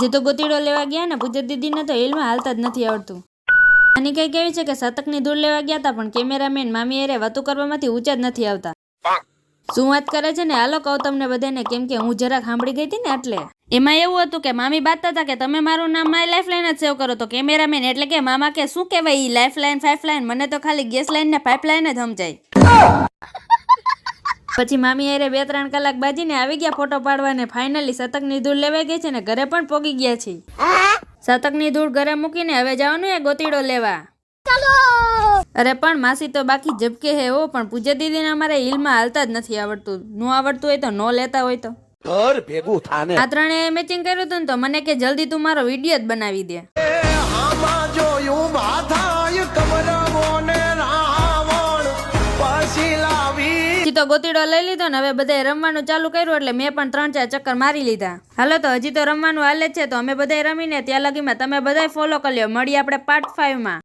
જે તો ગોતીડો લેવા ગયા ને, પૂજા દીદીને તો હિલમાં હાલતા જ નથી આવડતું. આની કઈ કેવી છે કે શતકની દૂર લેવા ગયા હતા પણ કેમેરામેન મામી એરે વાતું કરવામાંથી ઊંચા જ નથી આવતા. શું વાત કરે છે ને? હાલો કહું તમને બધાને, કેમ કે હું જરાક સાંભળી ગઈ હતી ને એટલે. એમાં એવું હતું કે મામી બાતતા હતા કે તમે મારું નામ માય લાઈફ લાઈન જ સેવ કરો, તો કેમેરામેન એટલે કે મામા કે શું કહેવાય એ ફાઇફ લાઈન મને તો ખાલી ગેસ લાઈન ને પાઇપ લાઈન જ સમજાય. પછી મામી અરે બે ત્રણ કલાક બાજીને આવી ગયા ફોટો પાડવા ને ફાઇનલી શતકની ધૂળ લેવાઈ ગઈ છે ને ઘરે પણ પોગી ગયા છે. શતકની ધૂળ ઘરે મૂકીને હવે જવાનું એ ગોતીડો લેવા. અરે પણ માસી તો બાકી જબકે હે હો પણ પૂજા દીદીને અમારે હિલમાં હાલતા જ નથી આવડતું. નો આવડતું હોય તો નો લેતા હોય તો. ઘર ભેગું થાને. આ ત્રણે મેચિંગ કર્યું હતું ને તો મને કે જલ્દી તું મારો વીડિયો જ બનાવી દે. પછી તો ગોતીડો લઈ લીધો ને હવે બધાએ રમવાનું ચાલુ કર્યું એટલે મેં પણ ત્રણ ચાર ચક્કર મારી લીધા. હાલો તો હજી તો રમવાનું હાલે છે, તો અમે બધાએ રમીને ત્યાં લગીમાં તમે બધાય ફોલો કરી લ્યો. મળીએ આપણે પાર્ટ ફાઈવમાં